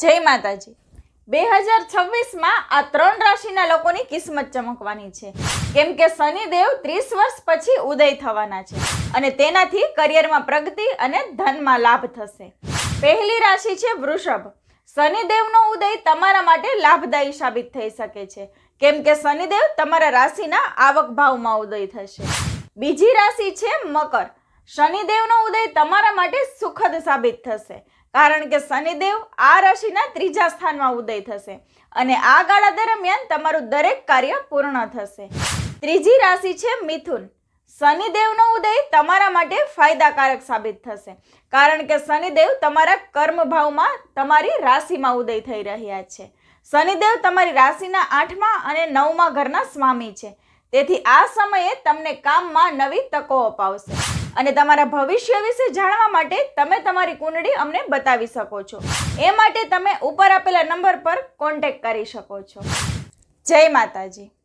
જય માતાજી. બે હજાર છવ્વીસમાં આ ત્રણ રાશિના લોકોની કિસ્મત ચમકવાની છે. કેમ કે શનિદેવ ત્રીસ વર્ષ પછી ઉદય થવાના છે અને તેનાથી કરિયરમાં પ્રગતિ અને ધનમાં લાભ થશે. પહેલી રાશિ છે વૃષભ. શનિદેવનો ઉદય તમારા માટે લાભદાયી સાબિત થઈ શકે છે. કેમ કે શનિદેવ તમારા રાશિના આવક ભાવમાં ઉદય થશે. બીજી રાશિ છે મકર. શનિદેવનો ઉદય તમારા માટે સુખદ સાબિત થશે. કારણ કે શનિદેવ આ રાશિના ત્રીજા સ્થાનમાં ઉદય થશે અને આ ગાળા દરમિયાન તમારું દરેક કાર્ય પૂર્ણ થશે. ત્રીજી રાશિ છે મિથુન. શનિદેવનો ઉદય તમારા માટે ફાયદાકારક સાબિત થશે કારણ કે શનિદેવ તમારા કર્મભાવમાં તમારી રાશિમાં ઉદય થઈ રહ્યા છે. શનિદેવ તમારી રાશિના આઠમા અને નવમા ઘરના સ્વામી છે. તેથી આ સમયે તમને કામમાં નવી તકો અપાવશે. અને તમારા ભવિષ્ય વિશે જાણવા માટે તમે તમારી કુંડળી અમને બતાવી શકો છો. એ માટે તમે ઉપર આપેલા નંબર પર કોન્ટેક્ટ કરી શકો છો. જય માતાજી.